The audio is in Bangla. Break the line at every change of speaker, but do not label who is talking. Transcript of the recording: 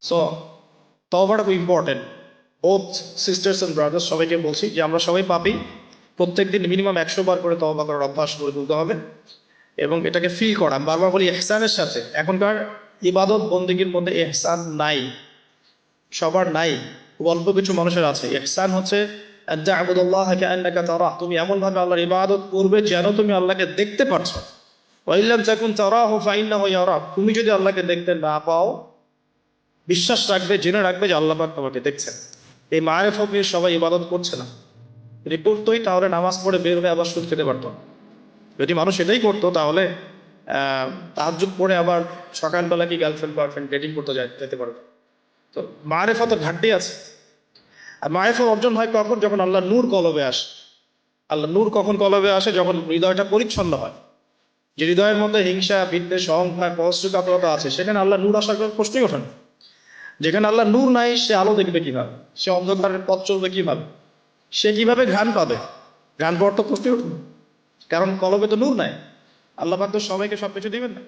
সো তবাটা খুব important both sisters and brothers সবাইকে বলছি যে আমরা সবাই পাপি। প্রত্যেক দিন মিনিমাম একশো বার করে তবা করার অভ্যাস করে তুলতে হবে। এবং এটাকে ফিল করা। বারবার বলি এহসানের সাথে। এখনকার ইবাদত বন্দীগীর মধ্যে এহসান নাই। সবার নাই। অল্প কিছু মানুষের আছে। এহসান হচ্ছে তুমি এমনভাবে আল্লাহর ইবাদত করবে যেন তুমি আল্লাহকে দেখতে পারছ। তুমি যদি আল্লাহকে দেখতে না পাও বিশ্বাস রাখবে, জেনে রাখবে যে আল্লাহ পাক তোমাকে দেখছেন। এই মায়ের ফকির সবাই ইবাদত করছে না। যদি করতোই তাহলে নামাজ পড়ে বের হয়ে আবার সুদ খেতে পারতো যদি মানুষ এটাই করতো, তাহলে তাহাজুদ পড়ে আবার সকালবেলা কি গার্লফ্রেন্ড বয়ফ্রেন্ড ডেটিং করতে যেতে পারবে। তো মারেফতের ঘাটতি আছে। আর মারেফত অর্জন হয় কখন? যখন আল্লাহ নূর কলবে আসে। আল্লাহ নূর কখন কলবে আসে? যখন হৃদয়টা পরিচ্ছন্ন হয়। যে হৃদয়ের মধ্যে হিংসা, বিদ্বেষ, অহংকার পরশ্রুকাতরতা আছে, সেখানে আল্লাহ নূর আসার প্রশ্নই ওঠে না। যেখানে আল্লাহ নূর নাই, সে আলো দেখবে কীভাবে? সে অন্ধকারের পথ চলবে কীভাবে? সে কীভাবে ঘ্রাণ পাবে? ঘ্রাণ পাওয়ার তো প্রশ্নই উঠবে। কারণ কলবে তো নূর নাই। আল্লাহ পাক তো সবাইকে সব কিছু দিবেন না।